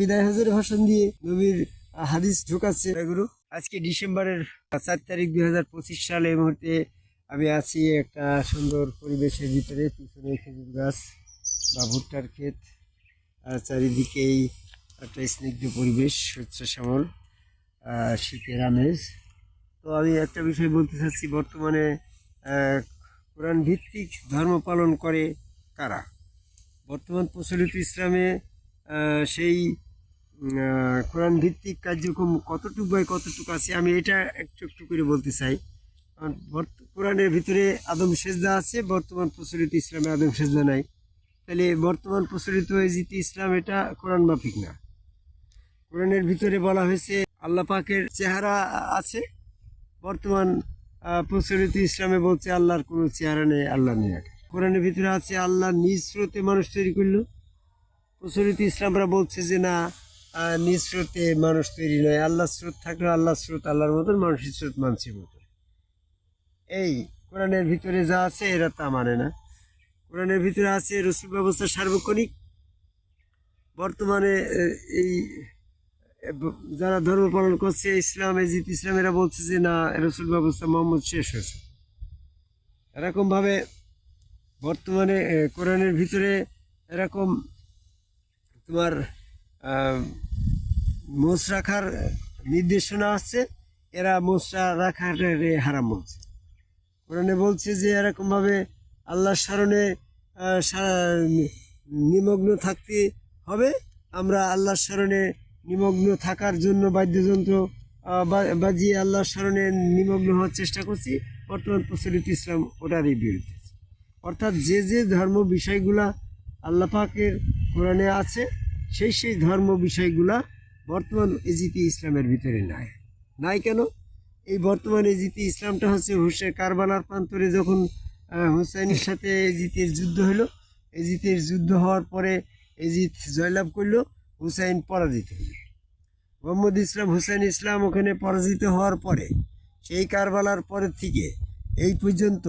বিদায় হাজারের ভাষণ দিয়ে নবীর হাদিস ঢোকাচ্ছে। এগুলো আজকে ডিসেম্বরের চার তারিখ দুই হাজার পঁচিশ সালে এই মুহূর্তে আমি আছি একটা সুন্দর পরিবেশের ভিতরে, পিছনে খেজুর গাছ বা ভুট্টার ক্ষেত। আর চারিদিকেই একটা স্নিগ্ধ পরিবেশ, স্বচ্ছ শ্যামল শীতের আমেজ। তো আমি একটা বিষয় বলতে চাচ্ছি, বর্তমানে কোরআন ভিত্তিক ধর্ম পালন করে কারা? বর্তমান প্রচলিত ইসলামে সেই কোরআন ভিত্তিক কার্যক্রম কতটুকু বাই কতটুকু আছে, আমি এটা একটু একটু করে বলতে চাই। কোরআনের ভিতরে আদম সেজদা আছে, বর্তমান প্রচলিত ইসলামে আদম সেজদা নাই। তাহলে বর্তমান প্রচলিত যে ইসলাম, এটা কোরআন মাফিক না। কোরআনের ভিতরে বলা হয়েছে, আল্লাহ পাকের চেহারা আছে, বর্তমান প্রচলিত ইসলামে বলছে, আল্লাহর কোনো চেহারা নেই, আল্লাহ নেই কোরআনের ভিতরে আছে, আল্লাহ নিজ স্রোতে মানুষ তৈরি করল। প্রচলিত ইসলামরা বলছে যে না নিজ স্রোতে মানুষ তৈরি নয়। আল্লাহ স্রোত থাকলে আল্লাহ স্রোত আল্লাহর মতন, মানুষের স্রোত মানুষের মতন। এই কোরআনের ভিতরে যা আছে, এরা তা মানে না। কোরআনের ভিতরে আছে রসুল ব্যবস্থা সার্বক্ষণিক। বর্তমানে এই যারা ধর্ম পালন করছে, ইসলাম এজিত ইসলাম, এরা বলছে যে না, রসুল ব্যবস্থা মোহাম্মদ শেষ হয়েছে। এরকমভাবে বর্তমানে কোরআনের ভিতরে এরকম তোমার মোষ রাখার নির্দেশনা আছে, এরা মোষরা রাখাটারে হারাম বলছে। কোরআনে বলছে যে এরকমভাবে আল্লাহর স্মরণে নিমগ্ন থাকতে হবে। আমরা আল্লাহর স্মরণে নিমগ্ন থাকার জন্য বাদ্যযন্ত্র বাজিয়ে আল্লাহর স্মরণে নিমগ্ন হওয়ার চেষ্টা করছি। বর্তমান প্রচলিত ইসলাম ওটারই বিরুদ্ধে। অর্থাৎ যে যে ধর্ম বিষয়গুলা আল্লাহ পাকের কোরআনে আছে, সেই সেই ধর্ম বিষয়গুলা বর্তমান এজিতি ইসলামের ভিতরে নাই। নাই কেন? এই বর্তমান এজিতি ইসলামটা হচ্ছে হুসে কারবালার প্রান্তরে যখন হুসাইনের সাথে এজিতের যুদ্ধ হলো এজিতের যুদ্ধ হওয়ার পরে এজিত জয়লাভ করল, হুসাইন পরাজিত হলো। মোহাম্মদ ইসলাম, হুসাইন ইসলাম ওখানে পরাজিত হওয়ার পরে, সেই কারবালার পরের থেকে এই পর্যন্ত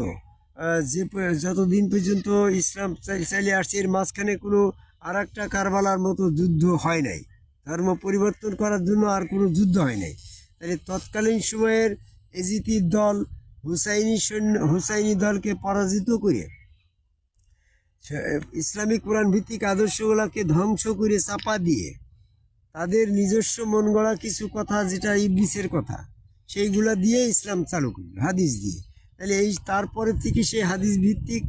যে যতদিন পর্যন্ত ইসলাম চালিয়ে আসছে, এর মাঝখানে কোনো আর একটা কারবালার মতো যুদ্ধ হয় নাই। ধর্ম পরিবর্তন করার জন্য আর কোনো যুদ্ধ হয় নাই। তাহলে তৎকালীন সময়ের এজিতির দল, হুসাইনি সৈন্য হুসাইনি দলকে পরাজিত করে ইসলামিক কোরআন ভিত্তিক আদর্শগুলোকে ধ্বংস করে চাপা দিয়ে তাদের নিজস্ব মন গড়া কিছু কথা, যেটা ইবলিসের কথা, সেইগুলা দিয়ে ইসলাম চালু করল, হাদিস দিয়ে। তাহলে এই তারপরে থেকে সেই হাদিস ভিত্তিক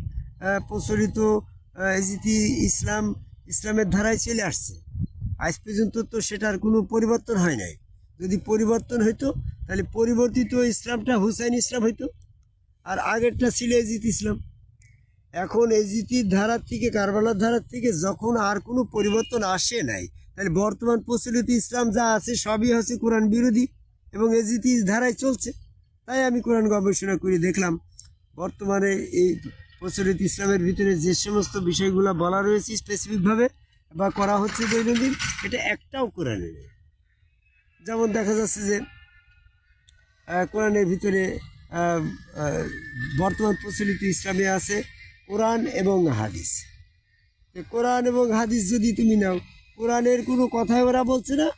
প্রচলিত এজিতি ইসলাম, ইসলামের ধারায় চলে আসছে। আজ পর্যন্ত তো সেটার কোনো পরিবর্তন হয় নাই। যদি পরিবর্তন হইতো, তাহলে পরিবর্তিত ইসলামটা হুসাইন ইসলাম হইতো, আর আগেরটা ছিল এজিত ইসলাম। এখন এজিতির ধারার থেকে, কারবালার ধারার থেকে যখন আর কোনো পরিবর্তন আসে নাই, তাহলে বর্তমান প্রচলিত ইসলাম যা আছে সবই হচ্ছে কোরআন বিরোধী এবং এজিতি ধারায় চলছে। তাই আমি কোরআন গবেষণা করে দেখলাম, বর্তমানে এই প্রচলিত ইসলামের ভিতরে যে সমস্ত বিষয়গুলো বলা রয়েছে স্পেসিফিকভাবে বা করা হচ্ছে দৈনন্দিন, এটা একটাও কোরআনে নেই। যেমন দেখা যাচ্ছে যে কোরআনের ভিতরে বর্তমান প্রচলিত ইসলামে আছে কোরআন এবং হাদিস। কোরআন এবং হাদিস যদি তুমি নাও, কোরআনের কোনো কথাই ওরা বলছে না,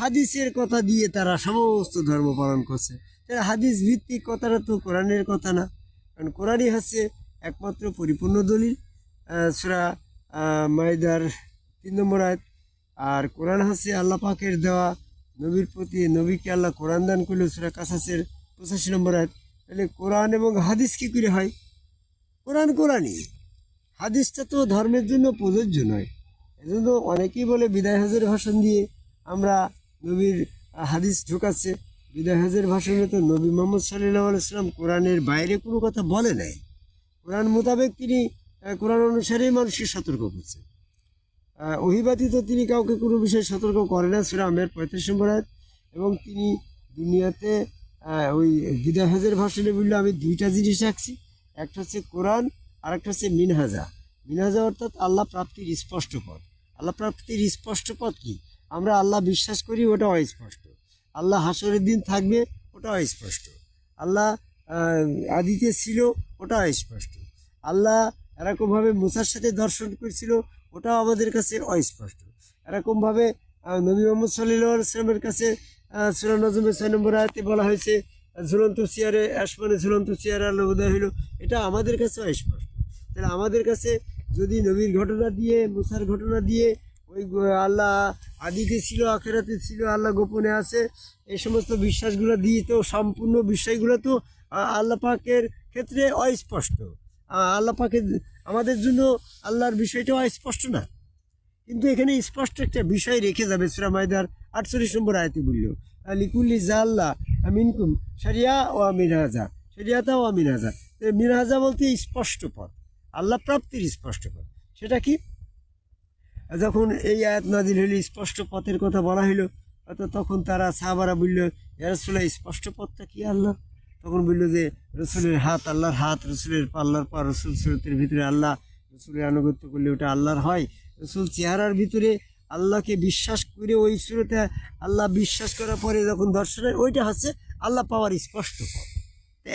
হাদিসের কথা দিয়ে তারা সমস্ত ধর্ম পালন করছে। তাহলে হাদিস ভিত্তিক কথাটা তো কোরআনের কথা না। কারণ কোরআনই হচ্ছে একমাত্র পরিপূর্ণ দলিল। সুরা মাইদার তিন নম্বর আয়াত। আর কোরআন হচ্ছে আল্লাহ পাকের দেওয়া নবীর প্রতি, নবীকে আল্লাহ কোরআন দান করল সুরা কাসাসের পঁচাশি নম্বর আয়াত। তাহলে কোরআন এবং হাদিস কী করে হয়? কোরআন কোরআনই। হাদিসটা তো ধর্মের জন্য প্রযোজ্য নয়। এজন্য অনেকেই বলে, বিদায় হাজের ভাষণ দিয়ে আমরা নবীর হাদিস ঢোকাচ্ছে। বিদায় হাজের ভাষণে তো নবী মোহাম্মদ সাল্লাহ আলাইসাল্লাম কোরআনের বাইরে কোনো কথা বলে নাই। কোরআন মোতাবেক তিনি কোরআন অনুসারেই মানুষকে সতর্ক করছেন। আহ, অহিবাদিত তিনি কাউকে কোনো বিষয়ে সতর্ক করে না সুরা আমের পঁয়ত্রিশ নম্বর এবং তিনি দুনিয়াতে ওই বিদায় হাজের ভাষণে বললে আমি দুইটা জিনিস রাখছি। একটা হচ্ছে কোরআন আর একটা হচ্ছে মিনহাজা। মিনহাজা অর্থাৎ আল্লাহ প্রাপ্তির স্পষ্ট পথ। আল্লাহ প্রাপ্তির স্পষ্ট পথ কি? আমরা আল্লাহ বিশ্বাস করি ওটা অস্পষ্ট। আল্লাহ হাসরের দিন থাকবে ওটা অস্পষ্ট আল্লাহ আদিতে ছিল ওটা অস্পষ্ট আল্লাহ এরকমভাবে মুসার সাথে দর্শন করেছিল, ওটাও আমাদের কাছে অস্পষ্ট। এরকমভাবে নবী মোহাম্মদ সাল্লামের কাছে সুরা নজমের ছয় নম্বর আয়তে বলা হয়েছে, ঝুলন্ত চেয়ারে আসমানে ঝুলন্ত চেয়ারে আল্লাহ উদয় হইল। এটা আমাদের কাছে অস্পষ্ট। তাহলে আমাদের কাছে যদি নবীর ঘটনা দিয়ে, মুসার ঘটনা দিয়ে ওই আল্লাহ আদিতে ছিল, আখেরাতে ছিল, আল্লাহ গোপনে আছে। এই সমস্ত বিশ্বাসগুলো দিয়ে তো, সম্পূর্ণ বিষয়গুলো তো আল্লাহ পাকের ক্ষেত্রে অস্পষ্ট। আল্লাহ পাকের আমাদের জন্য আল্লাহর বিষয়টা অস্পষ্ট না। কিন্তু এখানে স্পষ্ট একটা বিষয় রেখে যাবে সুরা মায়দার আটচল্লিশ নম্বর আয়তে বলল লিকুল্লি জাল্লা মিনকুম সারিয়া ও মিনহাজা সারিয়াতা ও মিনহাজা। মিনহাজা বলতে স্পষ্ট পথ, আল্লাহ প্রাপ্তির স্পষ্ট পথ। সেটা কি? যখন এই আয়াত নাজিল হইল, স্পষ্ট পথের কথা বলা হইল তো তখন তারা সাহাবারা বলল রসুলের স্পষ্ট পথটা কি আল্লাহ তখন বলল যে, রসুলের হাত আল্লাহর হাত, রসুলের পাল্লার পা রসুল সুরতের ভিতরে আল্লাহ, রসুলের আনুগত্য করলে ওটা আল্লাহর হয়। রসুল চেহারার ভিতরে আল্লাহকে বিশ্বাস করে ওই সুরতে আল্লাহ বিশ্বাস করার পরে যখন দর্শন হয়, ওইটা হচ্ছে আল্লাহ পাওয়ার স্পষ্ট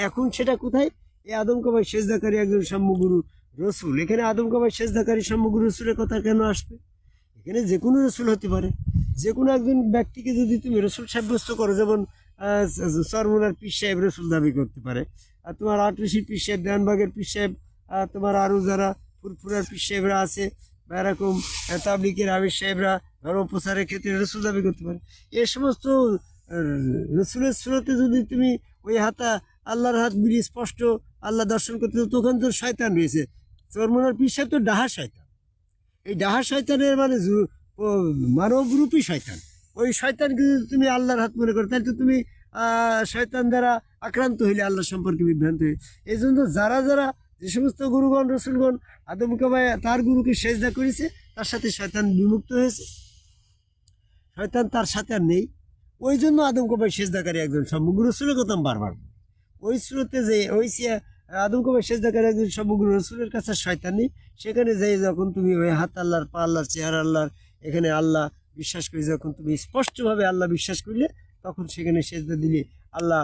এখন সেটা কোথায়? এই আদম কবাই সেজদাকারী একজন সাম্যগুরু রসুল, এখানে আদম কবাই সেজদাকারী সাম্যগুরু রসুলের কথা কেন আসবে? এখানে যে কোনো রসুল হতে পারে। যে কোনো একজন ব্যক্তিকে যদি তুমি রসুল সাব্যস্ত করো, যেমন সরমুনার পীর সাহেব রসুল দাবি করতে পারে। আর তোমার আটরশির পীর সাহেব, দেওয়ানবাগের পীর সাহেব তোমার আরও যারা ফুরফুরার পীর সাহেবরা আছে বা এরকম তাবলিকের আবির সাহেবরা ধর্ম প্রচারের ক্ষেত্রে রসুল দাবি করতে পারে। এ সমস্ত রসুলের স্রোতে যদি তুমি ওই হাতা আল্লাহর হাত মিলিয়ে স্পষ্ট আল্লাহ দর্শন করতে তখন তো শয়তান রয়েছে। চরমনার সাহেব তো ডাহা শয়তান। এই ডাহা শয়তানের মানে মানবরূপী শয়তান। ওই শয়তানকে যদি তুমি আল্লাহর হাত মনে করো, তাহলে তো তুমি শয়তান দ্বারা আক্রান্ত হইলে আল্লাহ সম্পর্কে বিভ্রান্ত হইলে এই জন্য যারা যারা যে সমস্ত গুরুগণ, রসুলগণ, আদম কাবায় তার গুরুকে সেজদা করেছে, তার সাথে শয়তান বিমুক্ত হয়েছে। শয়তান তার সাথে আর নেই। ওই জন্য আদম কাবায় সেজদাকারী একজন সমগ্র রসুলের কথা বারবার ওই স্রোতে যে, ওই আদম কাবায় সেজদাকারী একজন সমগ্র রসুলের কাছে শয়তান। সেখানে যাই যখন তুমি ওই হাত আল্লাহর পা, আল্লাহর চেহারা, আল্লাহর এখানে আল্লাহ বিশ্বাস করি, যখন তুমি স্পষ্টভাবে আল্লাহ বিশ্বাস করলে, তখন সেখানে সেজদা দিলে আল্লাহ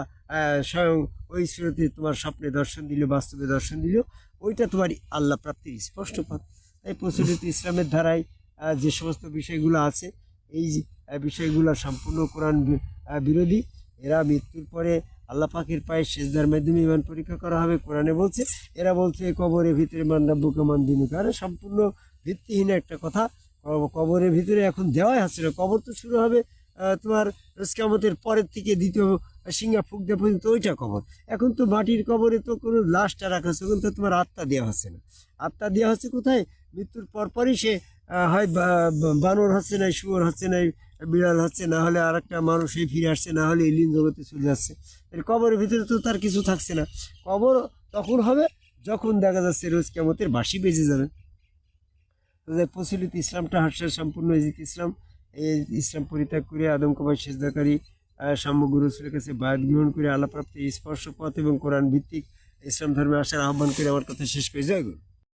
স্বয়ং ওই স্রোতে তোমার স্বপ্নে দর্শন দিল, বাস্তবে দর্শন দিল। ওইটা তোমার আল্লাহ প্রাপ্তির স্পষ্ট পথ। তাই প্রচলিত ইসলামের ধারায় যে সমস্ত বিষয়গুলো আছে, এই বিষয়গুলো সম্পূর্ণ কোরআন বিরোধী। এরা মৃত্যুর পরে আল্লাহ পাকের পায়ে সেজদার মাধ্যমে ইমান পরীক্ষা করা হবে। কোরআনে বলছে, এরা বলছে কবরের ভিতরে মান্ডাব্যকে মান দিনু কারণ সম্পূর্ণ ভিত্তিহীন একটা কথা। কবরের ভিতরে এখন দেওয়াই হচ্ছে না। কবর তো শুরু হবে তোমার রসকামতের পরের থেকে দ্বিতীয় সিঙ্গা ফুক দেওয়া পর্যন্ত ওইটা কবর। এখন তো মাটির কবরে তো কোনো লাশটা রাখা হচ্ছে তো তোমার আত্মা দেওয়া হচ্ছে না। আত্মা দেওয়া হচ্ছে কোথায়? মৃত্যুর পরপরই সে হয় বানর হচ্ছে না শুয়োর হচ্ছে না বিড়াল হচ্ছে, না হলে আর একটা মানুষই ফিরে আসছে, না হলে এলিন জগতে চলে যাচ্ছে। এর কবরের ভিতরে তো তার কিছু থাকছে না। কবর তখন হবে যখন দেখা যাচ্ছে রোজ কেমতের বাসি বেজে যাবে। তাদের প্রচলিত ইসলামটা হাস্য সম্পূর্ণ ইজিত ইসলাম। এই ইসলাম পরিত্যাগ করে আদম কবাই সেজদাকারী সাম্যগুরু রসুলের কাছে বায়াত গ্রহণ করে আল্লাহ প্রাপ্তি স্পর্শ পথ এবং কোরআন ভিত্তিক ইসলাম ধর্মে আসার আহ্বান করে আমার কথা শেষ করে গুরু